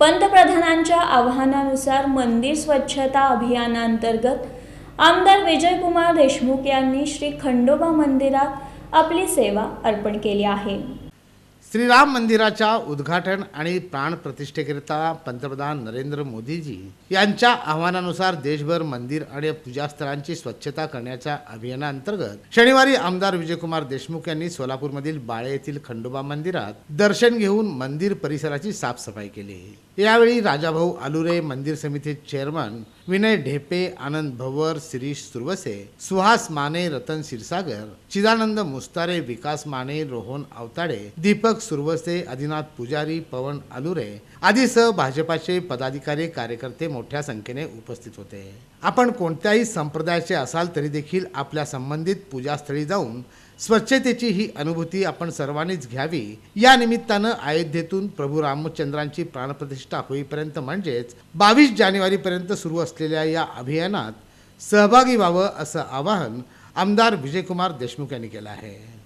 पंतप्रधानांच्या आवाहनानुसार मंदिर स्वच्छता अभियानांतर्गत आमदार विजयकुमार देशमुख यांनी श्री खंडोबा मंदिरात आपली सेवा अर्पण केली आहे. श्रीराम मंदिराच्या उद्घाटन आणि प्राणप्रतिष्ठेकरिता पंतप्रधान नरेंद्र मोदीजी यांच्या आव्हानानुसार देशभर मंदिर आणि पूजास्थळांची स्वच्छता करण्याच्या अभियानाअंतर्गत शनिवारी आमदार विजयकुमार देशमुख यांनी सोलापूरमधील बाळे येथील खंडोबा मंदिरात दर्शन घेऊन मंदिर परिसराची साफसफाई केली. यावेळी राजाभाऊ आलुरे मंदिर समितीचे चेअरमन विनय ढेपे आनंद भवर शिरीष सुरवसे सुहास माने रतन क्षीरसागर चिदानंद मुस्तारे विकास माने रोहन अवताडे दीपक सुरवसे आदिनाथ पुजारी पवन आलुरे आदीसह भाजपाचे पदाधिकारी कार्यकर्ते मोठ्या संख्येने उपस्थित होते. आपण कोणत्याही संप्रदायाचे असाल तरी देखील आपल्या संबंधित पूजास्थळी जाऊन स्वच्छतेची ही अनुभूती आपण सर्वांनीच घ्यावी. या निमित्तानं अयोध्येतून प्रभू रामचंद्रांची प्राणप्रतिष्ठा होईपर्यंत म्हणजेच बावीस जानेवारीपर्यंत सुरू असलेल्या या अभियानात सहभागी व्हावं असं आवाहन आमदार विजयकुमार देशमुख यांनी केलं आहे.